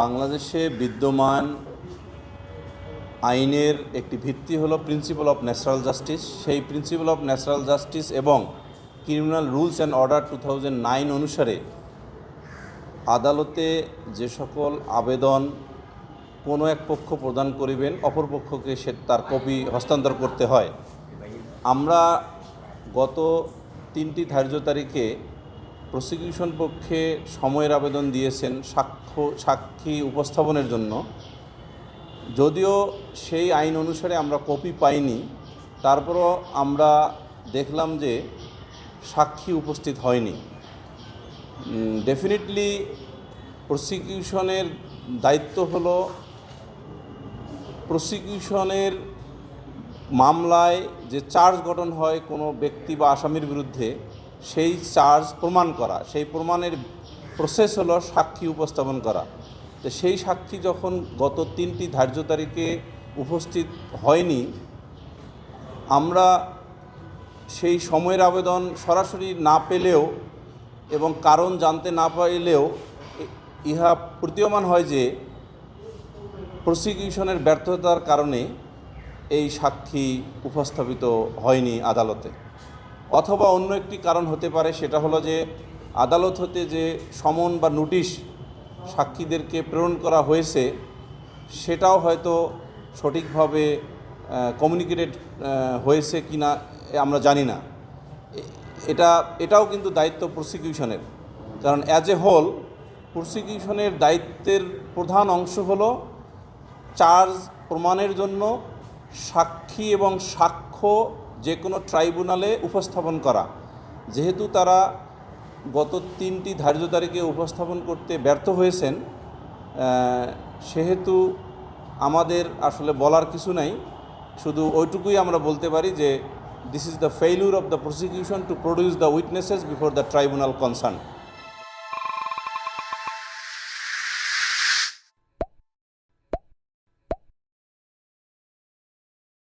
বাংলাদেশে বিদ্যমান আইনের একটি ভিত্তি হলো প্রিন্সিপাল অফ ন্যাচারাল জাস্টিস সেই প্রিন্সিপাল অফ ন্যাচারাল জাস্টিস এবং criminal rules and order to অনুসারে আদালতে যে সকল আবেদন কোনো এক পক্ষ প্রদান করিবেন, অপর পক্ষকে সে তার কপি হস্তান্তর করতে হয়। আমরা গত তিনটি ধার্য তারিখে প্রসিকিউশন পক্ষে সময়ের আবেদন দিয়েছেন সাক্ষ্য, সাক্ষী উপস্থাপনের জন্য। যদিও সেই আইন অনুসারে আমরা কপি পাইনি, তারপরও আমরা দেখলাম যে সাক্ষী উপস্থিত হয়নি। ডেফিনেটলি প্রসিকিউশনের দায়িত্ব হলো প্রসিকিউশনের মামলায় যে চার্জ গঠন হয় কোনো ব্যক্তি বা আসামির বিরুদ্ধে সেই চার্জ প্রমাণ করা, সেই প্রমাণের প্রসেস হলো সাক্ষী উপস্থাপন করা। তো সেই সাক্ষী যখন গত তিনটি ধার্য তারিখে উপস্থিত হয়নি, আমরা সেই সময়ের আবেদন সরাসরি না পেলেও এবং কারণ জানতে না পাইলেও ইহা প্রতীয়মান হয় যে প্রসিকিউশনের ব্যর্থতার কারণে এই সাক্ষী উপস্থাপিত হয়নি আদালতে। অথবা অন্য একটি কারণ হতে পারে, সেটা হলো যে আদালত হতে যে সমন বা নোটিশ সাক্ষীদেরকে প্রেরণ করা হয়েছে, সেটাও হয়তো সঠিকভাবে কমিউনিকেটেড হয়েছে কি না আমরা জানি না। এটা, এটাও কিন্তু দায়িত্ব প্রসিকিউশনের কারণ অ্যাজ এ হোল প্রসিকিউশনের দায়িত্বের প্রধান অংশ হল চার্জ প্রমাণের জন্য সাক্ষী এবং সাক্ষ্য যে কোনো ট্রাইব্যুনালে উপস্থাপন করা। যেহেতু তারা গত তিনটি ধার্য তারিখে উপস্থাপন করতে ব্যর্থ হয়েছেন সেহেতু আমাদের আসলে বলার কিছু নাই। শুধু ওইটুকুই আমরা বলতে পারি যে this is the failure of the prosecution to produce the witnesses before the tribunal concern